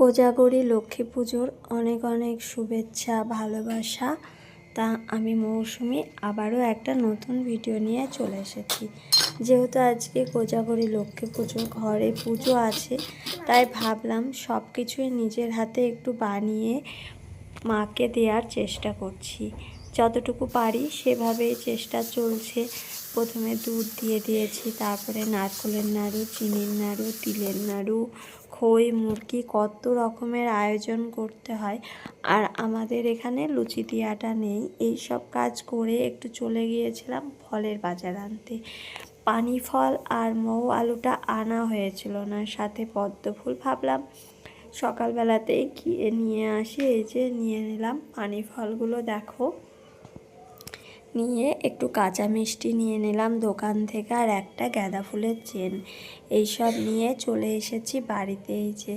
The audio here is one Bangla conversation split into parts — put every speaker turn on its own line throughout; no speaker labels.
কোজাগরি, লক্ষ্মী পুজোর অনেক অনেক শুভেচ্ছা, ভালোবাসা। তা আমি মৌসুমি আবারও একটা নতুন ভিডিও নিয়ে চলে এসেছি। যেহেতু আজকে কোজাগরি, লক্ষ্মী পুজো ঘরে পুজো আছে, তাই ভাবলাম সব কিছুই নিজের হাতে একটু বানিয়ে মাকে দেওয়ার চেষ্টা করছি। যতটুকু পারি সেভাবেই চেষ্টা চলছে। প্রথমে দুধ দিয়ে দিয়েছি, তারপরে নারকলের নাড়ু, চিনির নাড়ু, তিলের নাড়ু, খই, মুরগি, কত রকমের আয়োজন করতে হয়। আর আমাদের এখানে লুচি দিয়াটা নেই। এই সব কাজ করে একটু চলে গিয়েছিলাম ফলের বাজার আনতে। পানি ফল আর মৌ আলুটা আনা হয়েছিল না, সাথে পদ্ম ফুল ভাবলাম সকালবেলাতেই গিয়ে নিয়ে আসি। এই যে নিয়ে নিলাম পানি ফলগুলো দেখো। নিয়ে একটু কাঁচা মিষ্টি নিয়ে নিলাম দোকান থেকে আর একটা গাঁদা ফুলের চেন। এইসব নিয়ে চলে এসেছি বাড়িতে এই যে,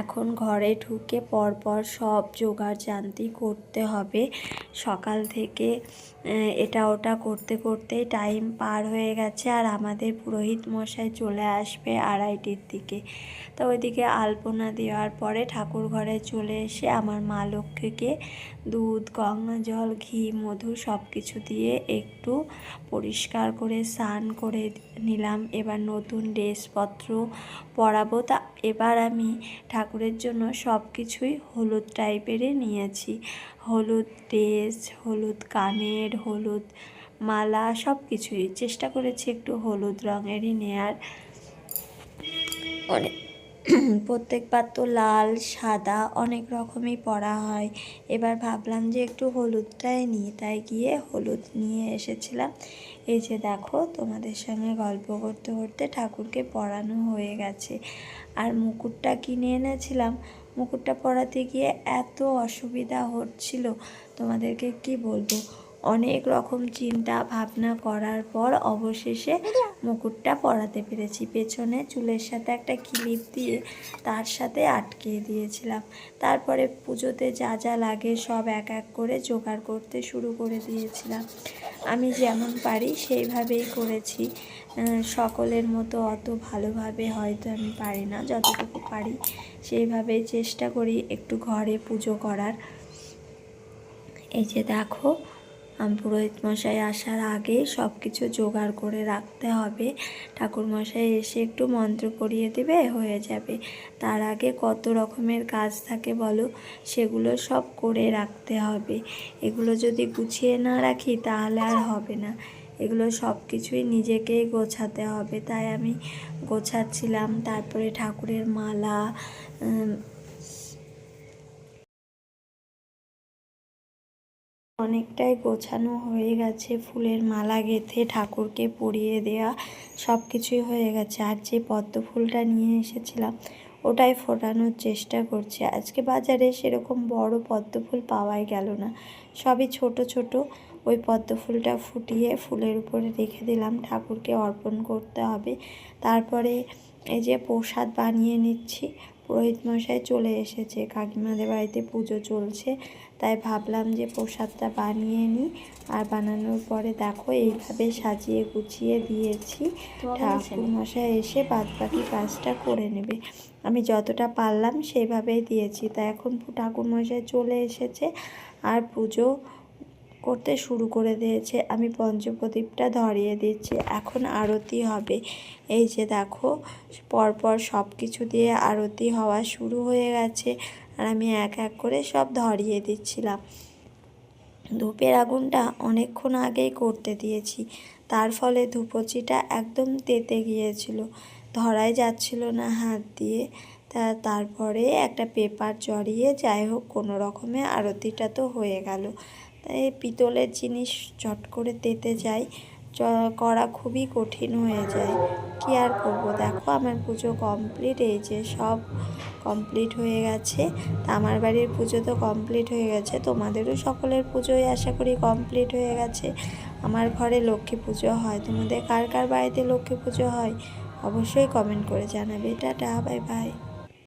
এখন ঘরে ঢুকে পরপর সব জোগাড় জানতি করতে হবে। সকাল থেকে এটা ওটা করতে করতেই টাইম পার হয়ে গেছে আর আমাদের পুরোহিত মশাই চলে আসবে আড়াইটির দিকে। তো ওইদিকে আলপনা দেওয়ার পরে ঠাকুর ঘরে চলে এসে আমার মা লক্ষ্মীকে দুধ, গঙ্গা জল, ঘি, মধু সব কিছু দিয়ে একটু পরিষ্কার করে স্নান করে নিলাম। এবার নতুন ড্রেসপত্র পরাবো। তা এবার আমি ঠাকুরের জন্য সব কিছুই হলুদ টাইপেরই নিয়েছি। হলুদ ড্রেস, হলুদ কানের, হলুদ মালা সব কিছুই চেষ্টা করেছি একটু হলুদ রঙেরই নেয়ার। অনেক প্রত্যেকবার তো লাল, সাদা, অনেক রকমই পরা হয়। এবার ভাবলাম যে একটু হলুদটাই নিয়ে তাই গিয়ে হলুদ নিয়ে এসেছিলাম। এই যে দেখো, তোমাদের সঙ্গে গল্প করতে করতে ঠাকুরকে পরানো হয়ে গেছে। আর মুকুটটা কিনে এনেছিলাম। মুকুটটা পরাতে গিয়ে এত অসুবিধা হচ্ছিল। তোমাদেরকে কি বলব? অনেক রকম চিন্তা ভাবনা করার পর অবশেষে মুকুটটা পরাতে পেরেছি। পেছনে চুলের সাথে একটা ক্লিপ দিয়ে তার সাথে আটকে দিয়েছিলাম। তারপরে পুজোতে যা যা লাগে সব এক এক করে জোগাড় করতে শুরু করে দিয়েছিলাম। আমি যেমন পারি সেইভাবেই করেছি। সকলের মতো অত ভালোভাবে হয়তো আমি পারি না, যতটুকু পারি সেইভাবেই চেষ্টা করি একটু ঘরে পুজো করার। এই যে দেখো পুরোহিত মশাই আসার আগে সব কিছু জোগাড় করে রাখতে হবে। ঠাকুর মশাই এসে একটু মন্ত্র পড়িয়ে দেবে, হয়ে যাবে। তার আগে কত রকমের কাজ থাকে বলো, সেগুলো সব করে রাখতে হবে। এগুলো যদি গুছিয়ে না রাখি তাহলে আর হবে না। এগুলো সব কিছুই নিজেকেই গোছাতে হবে। তাই আমি গোছাচ্ছিলাম। তারপরে ঠাকুরের মালা অনেকটাই গোছানো হয়ে গেছে। ফুলের মালা গেঁথে ঠাকুরকে পরিয়ে দেয়া সব কিছুই হয়ে গেছে। আর যে পদ্ম ফুলটা নিয়ে এসেছিলাম, ওটাই ফোটানোর চেষ্টা করছি। আজকে বাজারে সেরকম বড় পদ্ম ফুল পাওয়াই গেল না। সবই ছোট ছোট। ওই পদ্ম ফুলটা ফুটিয়ে ফুলের উপরে রেখে দিলাম। ঠাকুরকে অর্পণ করতে হবে। তারপরে এই যে প্রসাদ বানিয়ে নিচ্ছি। পুরোহিত মশাই চলে এসেছে। কাকিমাদের বাড়িতে পুজো চলছে। তাই ভাবলাম যে প্রসাদটা বানিয়ে নিই। আর বানানোর পরে দেখো এইভাবে সাজিয়ে গুছিয়ে দিয়েছি। ঠাকুর মশাই এসে বাদ বাকি কাজটা করে নেবে। আমি যতটা পারলাম সেইভাবেই দিয়েছি। তা এখন ঠাকুর মশাই চলে এসেছে। আর পুজো করতে শুরু করে দিয়েছে। আমি পঞ্চপ্রদীপটা ধরিয়ে দিচ্ছি। এখন আরতি হবে। এই যে দেখো, পরপর সব কিছু দিয়ে আরতি হওয়া শুরু হয়ে গেছে। আর আমি এক এক করে সব ধরিয়ে দিচ্ছিলাম। ধূপের আগুনটা অনেকক্ষণ আগেই করতে দিয়েছি। তার ফলে ধূপচিটা একদম তেতে গিয়েছিল। ধরাই যাচ্ছিল না হাত দিয়ে। তা তারপরে একটা পেপার জড়িয়ে যাই হোক, কোনো রকমে আরতিটা তো হয়ে গেল। তাই পিতলের জিনিস চট করে তেতে যায় করা খুবই কঠিন হয়ে যায়। কি আর করব? দেখো আমার পুজো কমপ্লিট এই যে সব কমপ্লিট হয়ে গেছে। তা আমার বাড়ির পুজো তো কমপ্লিট হয়ে গেছে। তোমাদেরও সকলের পুজোই আশা করি কমপ্লিট হয়ে গেছে। আমার ঘরে লক্ষ্মী পুজো হয়। তোমাদের কার কার বাড়িতে লক্ষ্মী পুজো হয়? অবশ্যই কমেন্ট করে জানাবে। Tata bye bye